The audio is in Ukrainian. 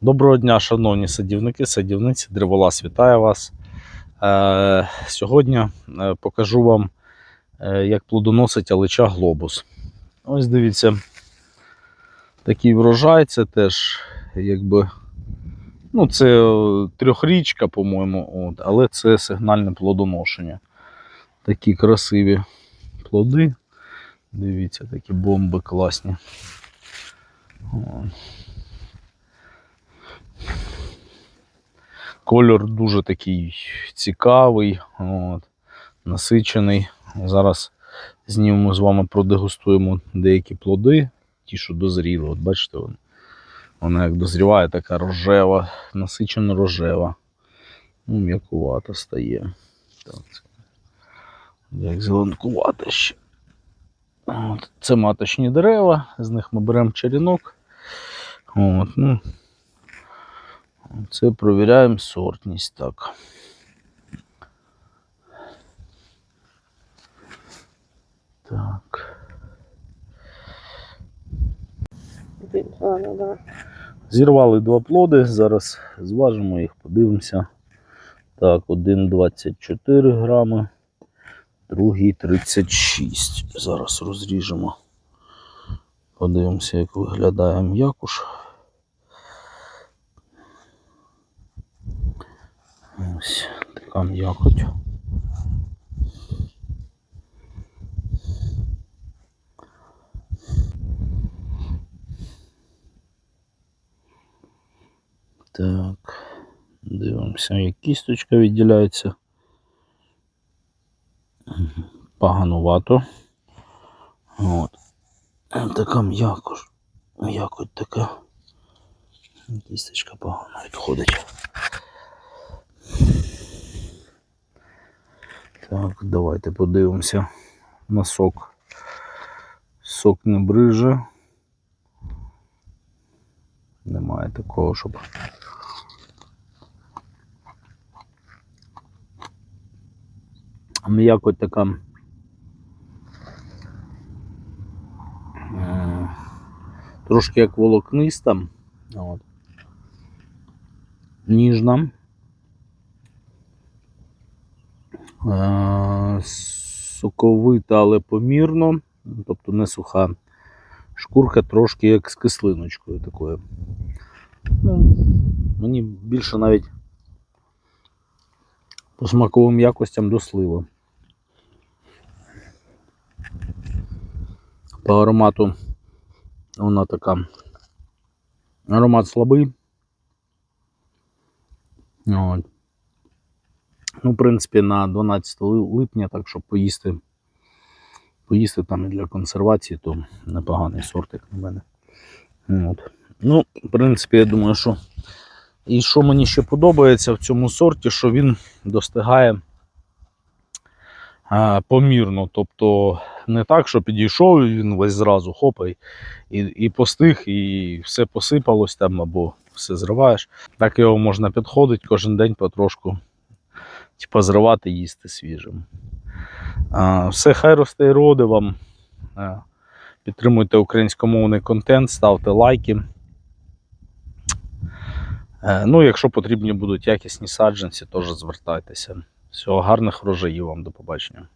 Доброго дня, шановні садівники, садівниці, Древолаз вітає вас. Е, сьогодні е, покажу вам, е, як плодоносить алича глобус. Ось дивіться, такий врожай, це теж якби. Ну, це трьохрічка, по-моєму, але це сигнальне плодоношення. Такі красиві плоди. Дивіться, такі бомби класні. О. Кольор дуже такий цікавий, от, насичений. Зараз знімемо з вами, продегустуємо деякі плоди, ті, що дозріли. От бачите, вон, вона як дозріває, така рожева, насичено рожева. Ну, м'якувата стає. Так, як зеленкувата ще. От, це маточні дерева, з них ми беремо черенок. От, ну, це провіряємо сортність так. Так. Зірвали два плоди, зараз зважимо їх, подивимося. Так, один 24 грами, другий 36. Зараз розріжемо. Подивимося, як виглядає м'якуш. Ось така м'якоть. Так, дивимося, як кісточка відділяється. Поганувато. От. Така м'якош. М'якоть така. Кісточка погано відходить. Так, давайте подивимося на сок. Сок не бриже. Немає такого, щоб. М'якоть така. е, Трошки як волокниста. От. Ніжна. Соковита, але помірно. Тобто не суха. Шкурка трошки як з кислиночкою такою. Ну, мені більше навіть по смаковим якостям до сливи. По аромату вона така. Аромат слабий. От. Ну, в принципі, на 12 липня, так що поїсти, поїсти там і для консервації, то непоганий сорт, як на мене. От. Ну, в принципі, я думаю, що. І що мені ще подобається в цьому сорті, що він достигає а, помірно. Тобто не так, що підійшов він весь зразу хопай і, і постиг, і все посипалось там, або все зриваєш. Так його можна підходити кожен день потрошку. Типа зривати, їсти свіжим. Все, хай росте і роди вам. Підтримуйте українськомовний контент, ставте лайки. Е, Ну, якщо потрібні будуть якісні саджанці, теж звертайтеся. Всього гарних врожаїв вам, до побачення.